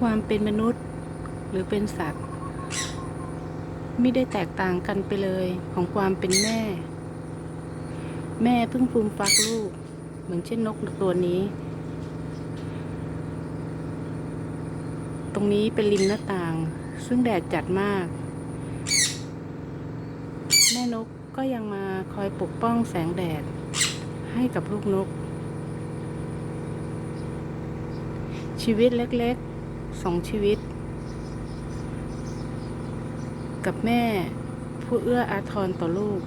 ความเป็นมนุษย์หรือเป็นสัตว์ ไม่ได้แตกต่างกันไปเลยของความเป็นแม่ แม่เพิ่งฟูมฟักลูก เหมือนเช่นนกตัวนี้ ตรงนี้เป็นริมหน้าต่าง ซึ่งแดดจัดมาก แม่นกก็ยังมาคอยปกป้องแสงแดด ให้กับลูกนกชีวิตเล็ก ๆ สองชีวิต กับแม่ผู้เอื้ออาทรต่อลูก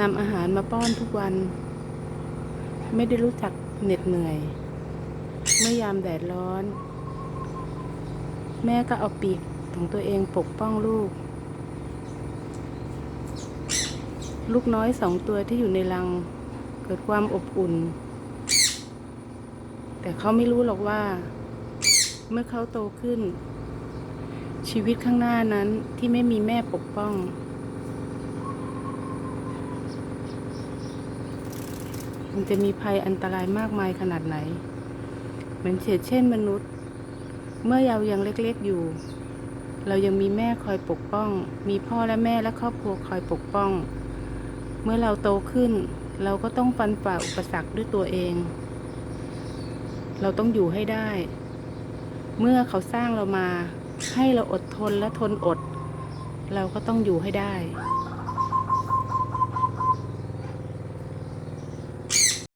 นำอาหารมาป้อนทุกวัน ไม่ได้รู้จักเหน็ดเหนื่อย เมื่อยามแดดร้อน แม่ก็เอาปีกของตัวเองปกป้องลูก ลูกน้อยสองตัวที่อยู่ในรัง เกิดความอบอุ่น แต่เขาไม่รู้หรอกว่า เมื่อเขาโตขึ้น ชีวิตข้างหน้านั้นที่ไม่มีแม่ปกป้อง มันจะมีภัยอันตรายมากมายขนาดไหน เหมือนเช่นเช่นมนุษย์ เมื่อเรายังเล็กๆอยู่ เรายังมีแม่คอยปกป้อง มีพ่อและแม่และครอบครัวคอยปกป้อง เมื่อเราโตขึ้น เราก็ต้องฟันฝ่าอุปสรรคด้วยตัวเอง เราต้องอยู่ให้ได้ เมื่อเขาสร้างเรามา ให้เราอดทนและทนอด เราก็ต้องอยู่ให้ได้